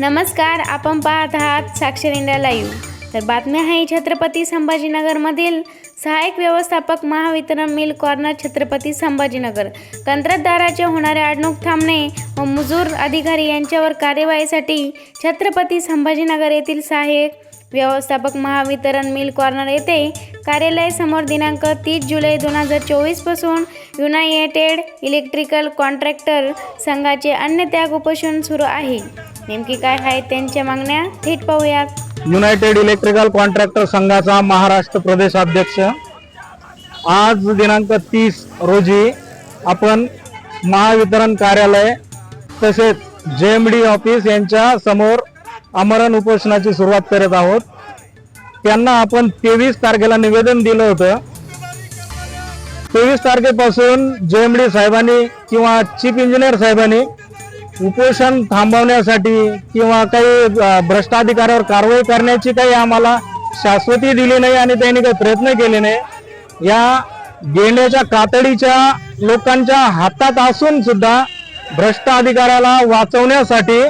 नमस्कार आपण पाहत आहात साक्षर इंडिया लाईव्ह. तर बातमी आहे छत्रपती संभाजीनगरमधील सहाय्यक व्यवस्थापक महावितरण मिल कॉर्नर छत्रपती संभाजीनगर. कंत्राटदाराचे होणारे अडणूक थांबणे व मुजूर अधिकारी यांच्यावर कार्यवाहीसाठी छत्रपती संभाजीनगर येथील सहाय्यक व्यवस्थापक महावितरण मिल कॉर्नर येथे कार्यालयासमोर दिनांक तीस जुलै दोन हजार चोवीसपासून युनायटेड इलेक्ट्रिकल कॉन्ट्रॅक्टर संघाचे अन्य त्याग उपोषण सुरू आहे. नेमकी काय आहेत त्यांच्या मागण्या? थेट पाहूयात. युनायटेड इलेक्ट्रिकल कॉन्ट्रॅक्टर संघाचा महाराष्ट्र प्रदेश अध्यक्ष आज दिनांक तीस रोजी आपण महावितरण कार्यालय तसेच जे एम डी ऑफिस यांच्या समोर आमरण उपोषणाची सुरुवात करत आहोत. त्यांना आपण तेवीस तारखेला निवेदन दिलं होतं. तेवीस तारखेपासून जे एम डी साहेबांनी किंवा चीफ इंजिनियर साहेबांनी उपोषण थांबवण्यासाठी किंवा काही भ्रष्टाधिकाऱ्यावर कारवाई करण्याची काही आम्हाला शाश्वती दिली नाही आणि त्यांनी काही प्रयत्न केले नाही. या गेंड्याच्या कातडीच्या लोकांच्या हातात असून सुद्धा भ्रष्ट अधिकाऱ्याला वाचवण्यासाठी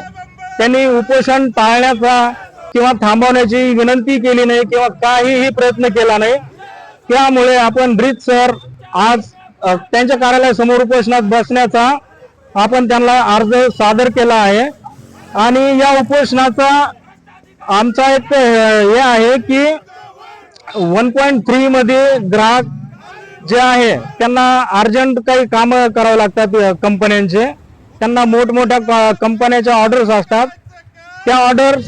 त्यांनी उपोषण टाळण्याचा किंवा थांबवण्याची विनंती केली नाही किंवा काहीही प्रयत्न केला नाही. त्यामुळे आपण ब्रिज सर आज त्यांच्या कार्यालयासमोर उपोषणात बसण्याचा आपण त्यांना अर्ज सादर केला आहे. आणि या उपोषणाचा आमचा एक हे आहे की वन पॉईंट थ्रीमध्ये ग्राहक जे आहे त्यांना अर्जंट काही कामं करावं लागतात कंपन्यांचे. त्यांना मोठमोठ्या क- कंपन्याच्या ऑर्डर्स असतात. त्या ऑर्डर्स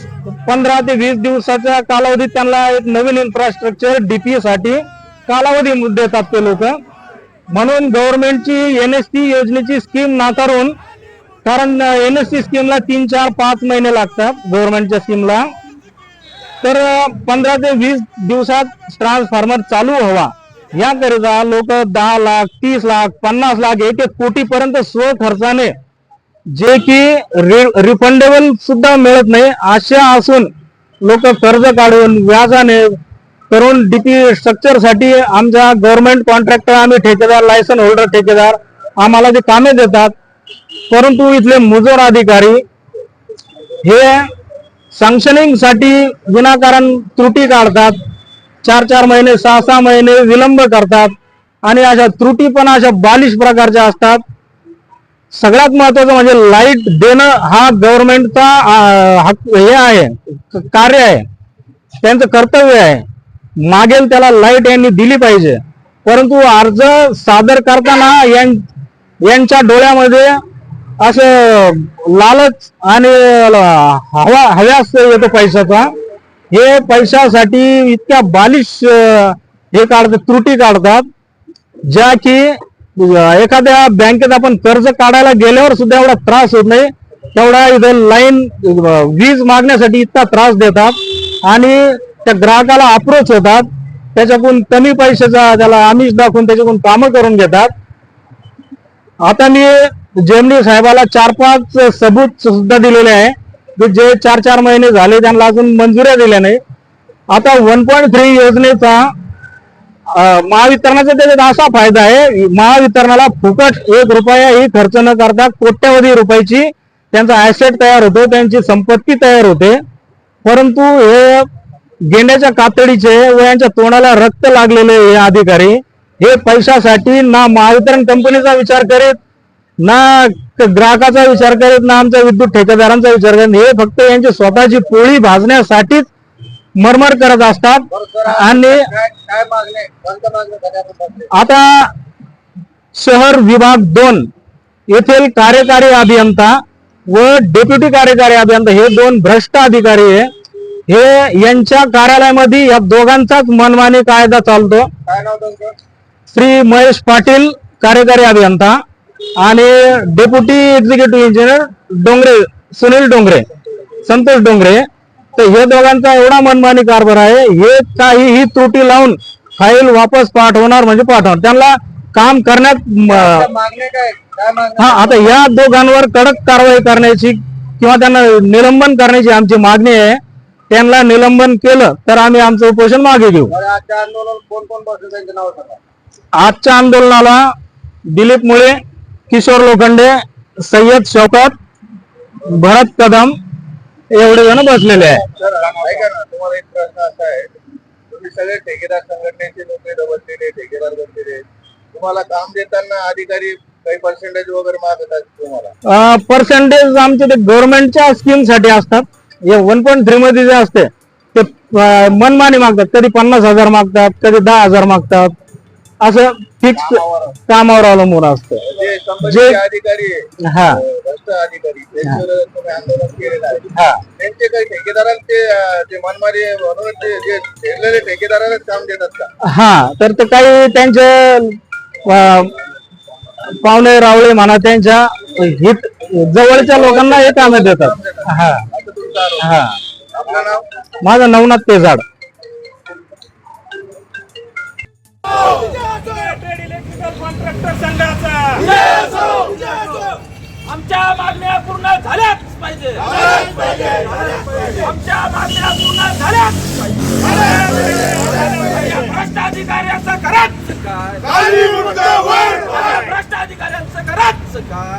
पंधरा ते वीस दिवसाच्या कालावधीत त्यांना एक नवीन इन्फ्रास्ट्रक्चर डीपी साठी कालावधी देतात ते लोक. म्हणून गव्हर्नमेंटची एन एस टी योजनेची स्कीम नाकारून कारण एन एस टी स्कीमला तीन चार पाच महिने लागतात गव्हर्नमेंटच्या स्कीमला. तर पंधरा ते वीस दिवसात ट्रान्सफॉर्मर चालू व्हावा. याकरिता लोक दहा लाख तीस लाख पन्नास लाख एक एक कोटीपर्यंत स्वखर्चाने खर्चाने जे की रिफंडेबल सुद्धा मिळत नाही अशा असून लोक कर्ज काढून व्याजाने करून डीपी स्ट्रक्चरसाठी आमच्या गव्हर्नमेंट कॉन्ट्रॅक्टर आम्ही ठेकेदार लायसन होल्डर ठेकेदार आम्हाला ते कामे देतात परंतु इथले मुजोर अधिकारी हे सँक्शनिंगसाठी विनाकारण त्रुटी काढतात चार चार महिने सहा सहा महिने विलंब करतात आणि अशा त्रुटी पण अशा बालिश प्रकारच्या असतात. सगळ्यात महत्वाचं म्हणजे लाइट देणं हा गव्हर्नमेंटचा हक्क हे आहे कार्य आहे. त्यांचं कर्तव्य आहे. मागेल त्याला लाइट यांनी दिली पाहिजे. परंतु अर्ज सादर करताना यां- यांच्या डोळ्यामध्ये असं लालच आणि हवा हव्यास येतो पैशाचा. हे पैशासाठी इतक्या बालिश हे काढतात त्रुटी काढतात. ज्या की एखाद्या बँकेत आपण कर्ज काढायला गेल्यावर सुद्धा एवढा त्रास होत नाही. तेवढा इथं लाईन वीज मागण्यासाठी इतका त्रास देतात. आणि त्या ग्राहकाला अप्रोच होतात. त्याच्याकडून कमी पैशाचा त्याला आमिष दाखवून त्याच्याकडून कामं करून घेतात. आता मी जेमडी साहेबाला चार पाच सबूत सुद्धा दिलेले आहे. की जे चार चार महिने झाले त्यांना अजून मंजुऱ्या दिल्या नाही. आता वन पॉईंट थ्री योजनेचा महावितरणाचा त्याच्यात असा फायदा आहे महावितरणाला फुकट एक रुपयाही खर्च न करता कोट्यवधी रुपयाची त्यांचा ऍसेट तयार होतो त्यांची संपत्ती तयार होते. परंतु हे गेंड्याच्या कातडीचे व यांच्या तोंडाला रक्त लागलेले हे अधिकारी हे पैशासाठी ना महावितरण कंपनीचा विचार करीत ना ग्राहकाचा विचार करीत ना आमच्या विद्युत ठेकेदारांचा विचार करीत हे फक्त यांची स्वतःची पोळी भाजण्यासाठीच मरमर करत असतात. आणि आता शहर विभाग दोन येथील कार्यकारी अभियंता व डेप्युटी कार्यकारी अभियंता हे दोन भ्रष्ट अधिकारी आहे हे यांच्या कार्यालयामध्ये या दोघांचाच मनमानी कायदा चालतो. काय नाव तुमचं? श्री महेश पाटील कार्यकारी अभियंता आणि deputy executive engineer Dongre Sunil Dongre Santosh Dongre. तर हे दोघांचा एवढा मनमानी कारभार आहे हे काहीही त्रुटी लावून फाईल वापस पाठवणार म्हणजे पाठवणार. त्यांना काम करण्यात म- मागणे काय काय मागणे हा आता या दोघांवर कडक कारवाई करण्याची किंवा त्यांना निलंबन करण्याची आमची मागणी आहे. त्यांना निलंबन केलं तर आम्ही आमचं उपोषण मागे घेऊ. आजच्या आंदोलनाला दिलीप मुळे किशोर लोखंडे सय्यद शौकत भरत कदम एवढे जण बसलेले आहे. तुम्ही सगळे ठेकेदार संघटनेचे लोक बसलेले ठेकेदार बसलेले तुम्हाला काम देताना अधिकारी काही पर्सेंटेज वगैरे मागत असतात तुम्हाला? पर्सेंटेज आमचे ते गव्हर्नमेंटच्या स्कीमसाठी असतात. हे वन पॉईंट थ्री मध्ये जे असते ते मनमानी मागतात. कधी पन्नास हजार मागतात कधी दहा हजार मागतात. असं फिक्स कामावर अवलंबून असतं. जे जे- अधिकारी हा. अधिकारी हा. त्यांचे काही ठेकेदारांचे ते मनमारी म्हणून जे ठरलेले काम देतात का हा तर ते काही त्यांचे पाहुणे रावळे म्हणा त्यांच्या हित जवळच्या लोकांना हे कामे देतात. हा. हा. आपलं नाव माझं Navnath Tejad trade electrical contractor संघाचा आमच्या मागण्या पूर्ण झाल्याच पाहिजे आमच्या मागण्या पूर्ण झाल्याच पाहिजे या भ्रष्ट अधिकाऱ्याचं कराच काय या भ्रष्ट अधिकाऱ्यांचं कराच काय